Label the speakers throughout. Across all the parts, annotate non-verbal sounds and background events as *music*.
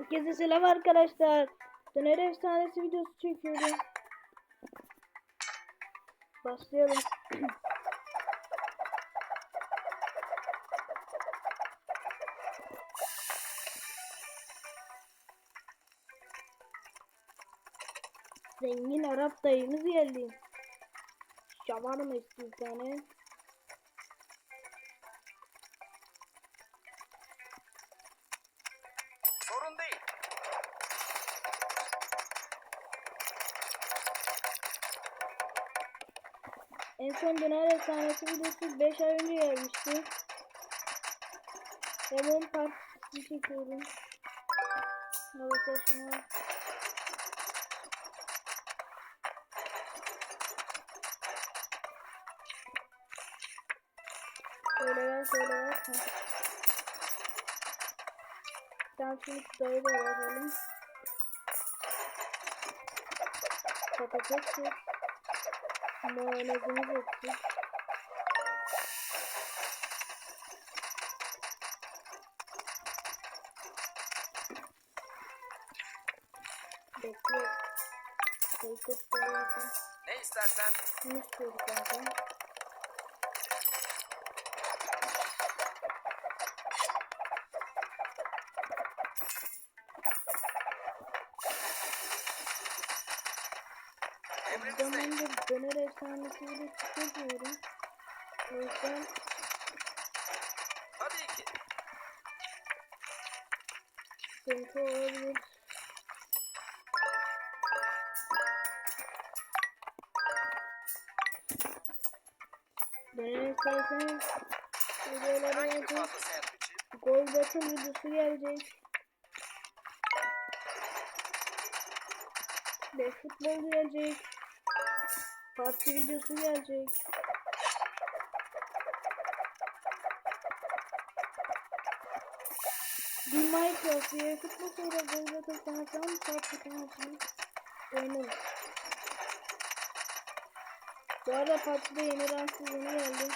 Speaker 1: Herkese selam arkadaşlar. Döner efsanesi videosu çekiyorum. Başlayalım. Zengin Arap dayımız geldi. Şavarma istiyor bir tane. En son döner efsanesi videosu 5 ay önce gelmişti. Lemon Park'ı çekiyorum. Evet şunu. Şöyle ver şöyle ver. Tamam şimdi kutayı da verelim. Patates. Mayonezimiz eksik. Bekle. Bekle.
Speaker 2: Ne istersen
Speaker 1: Ne istiyorum kanka? Zamandır döner efsanesi bile çıkmıyorum. O yüzden
Speaker 2: Tabii ki.
Speaker 1: sıkıntı olabilir. Döner efsanesi videoları
Speaker 2: Herhangi bir
Speaker 1: olacak.
Speaker 2: fazla sandviçi.
Speaker 1: Gol battle videosu gelecek. Ve futbol gelecek. PUBG videosu gelecek. Bir Minecraft bir futbol sonra gol battle sanırsam PUBG kanalını oynarız. Bu arada PUBG'de yeni rank sezonu geldi.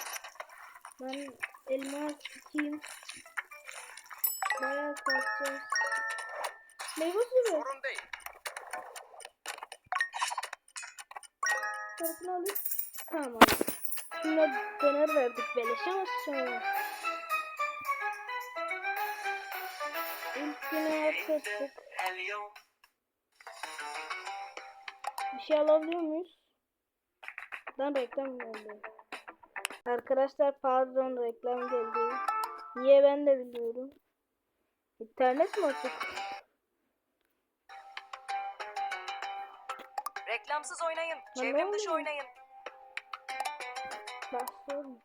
Speaker 1: Ben elma sikiyim. Bayağı kalkacağız. Meyve suyu. Şimdi döner verdik beleşe aşağı. İlk günü atlattık. Bir şey alabiliyor muyuz? Buradan reklam geldi. Arkadaşlar pardon reklam geldi. Niye ben de bilmiyorum. İnternet mi açık?
Speaker 3: Reklamsız oynayın. Çevrim dışı oynayın.
Speaker 1: Bak sorma.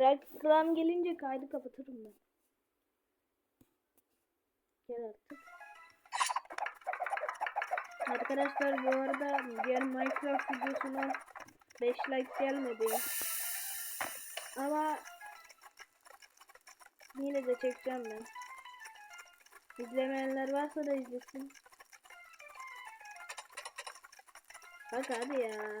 Speaker 1: Reklam gelince kaydı kapatırım ben. Gel artık. Arkadaşlar bu arada diğer Minecraft videosuna 5 like gelmedi. Ama yine de çekeceğim ben. İzlemeyenler varsa da izlesin. Bak hadi ya.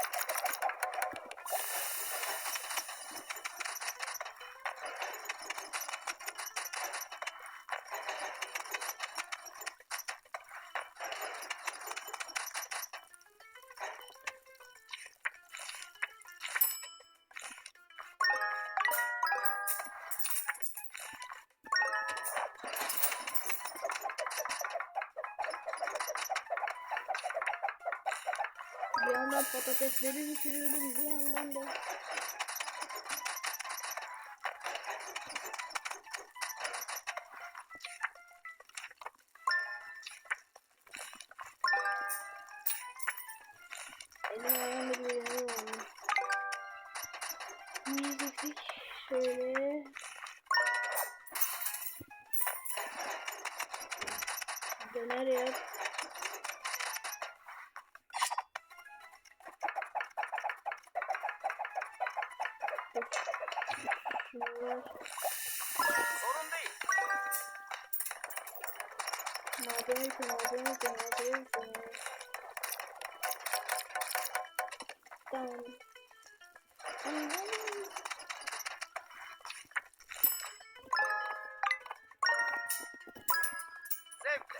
Speaker 1: yandan patatesleri düşürüyordum bir yandan da. Şöyle. Döner yap Şunlar
Speaker 2: Sorun değil.
Speaker 1: malzeme için malzeme için malzeme için Tamam.
Speaker 2: Zevkle.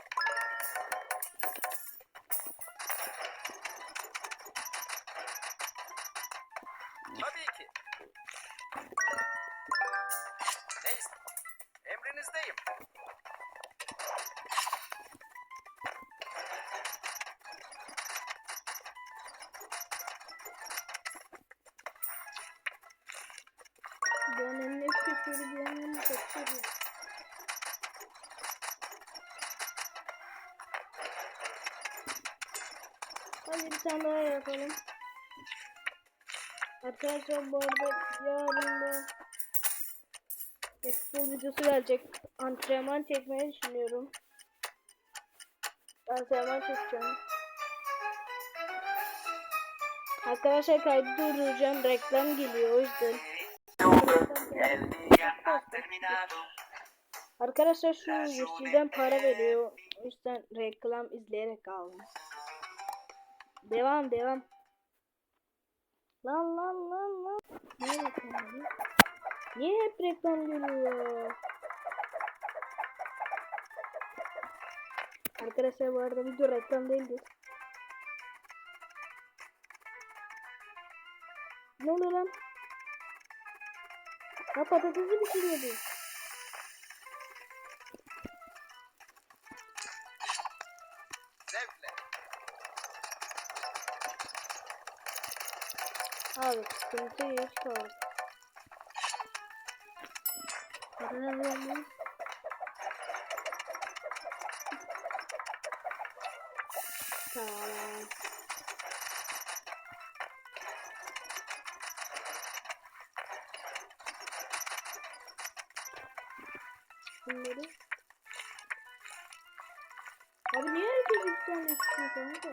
Speaker 2: Tabii ki.
Speaker 1: Hep kötülüğü bir yandan kaçırıyor. Hadi bir tane daha yapalım. Arkadaşlar bu arada yarın da futbol videosu gelecek. Antrenman çekmeyi düşünüyorum. Antrenman çekeceğim. Arkadaşlar kaydı durduracağım. Reklam geliyor o yüzden. Arkadaşlar şu yeşilden para veriyor. O yüzden reklam izleyerek aldım. Devam devam. Lan lan lan lan. Ne reklamı? Niye hep reklam geliyor? Arkadaşlar bu arada video reklam değildir. Ne oluyor lan? Ha patatesi pişiriyordu. Abi sıkıntı hiç kaldı. Tamam. Bunları. Abi niye herkes iki tane istiyor kanka?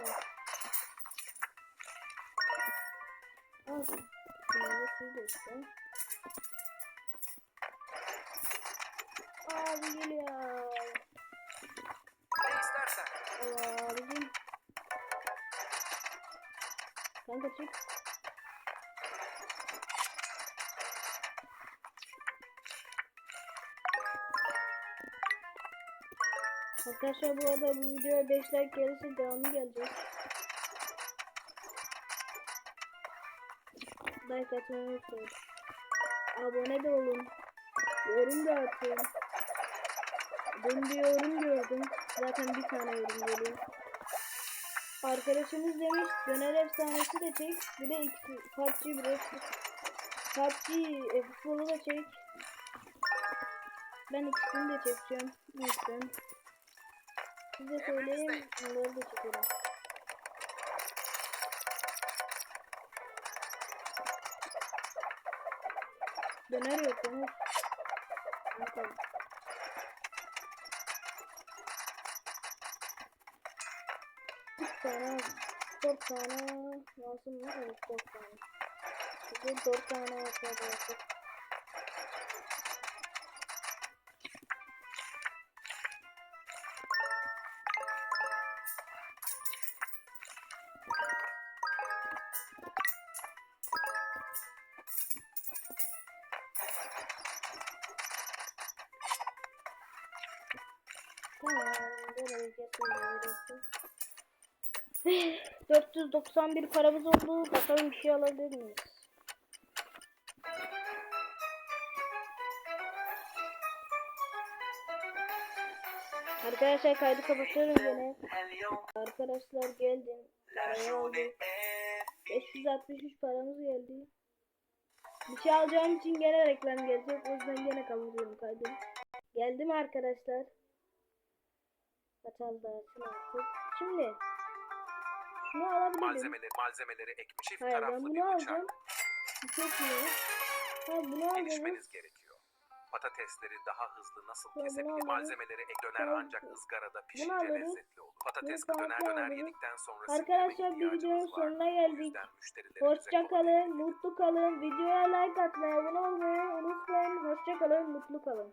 Speaker 1: Al. Bunları siz de istiyor. Abi geliyor.
Speaker 2: Ne istersen.
Speaker 1: Allah abicim. Kanka çık. Arkadaşlar bu arada bu videoya 5 like gelirse devamı gelecek. Like atmayı unutmayın. Abone de olun. Yorum da atın. Dün bir yorum gördüm. Zaten bir tane yorum geliyor. Arkadaşımız demiş döner efsanesi de çek. Bir de iki, PUBG bir PUBG e, futbolu da çek. Ben ikisini de çekeceğim. Neyse. Size söyleyeyim. Onları da çekelim. Döner yok. Döner. Tamam. 3 tane 4 tane lazım mı? Evet 4 tane. Bize 4 tane yapmaya lazım. Tamam, böyle bir yapayım. *laughs* 491 paramız oldu. Bakalım bir şey alabilir miyiz? Arkadaşlar kaydı kapatıyorum yine. Arkadaşlar geldim. Parayı aldı. 563 paramız geldi. Bir şey alacağım için gene reklam gelecek. O yüzden gene kapatıyorum kaydı. Geldim arkadaşlar. Açın artık. Şimdi şunu alabilirim.
Speaker 2: Malzemeleri, malzemeleri ek çift
Speaker 1: Hayır ben
Speaker 2: taraflı
Speaker 1: bunu
Speaker 2: bir
Speaker 1: aldım.
Speaker 2: bıçak.
Speaker 1: Çekmiyor. Hayır bunu aldım.
Speaker 2: Gelişmeniz gerekiyor. Patatesleri daha hızlı nasıl
Speaker 1: Ya bunu
Speaker 2: kesebilir? Malzemeleri ek döner
Speaker 1: Bunu-
Speaker 2: ancak ızgarada pişince
Speaker 1: alırız.
Speaker 2: lezzetli olur. Patates
Speaker 1: Bunu
Speaker 2: döner
Speaker 1: farklı
Speaker 2: döner
Speaker 1: alırız.
Speaker 2: yedikten sonra
Speaker 1: Arkadaşlar, bir videonun
Speaker 2: ihtiyacımız var.
Speaker 1: sonuna geldik.
Speaker 2: yüzden müşterilerimize
Speaker 1: Hoşça kalın, mutlu kalın. Videoya like atmayı, abone olmayı unutmayın. Hoşça kalın, mutlu kalın.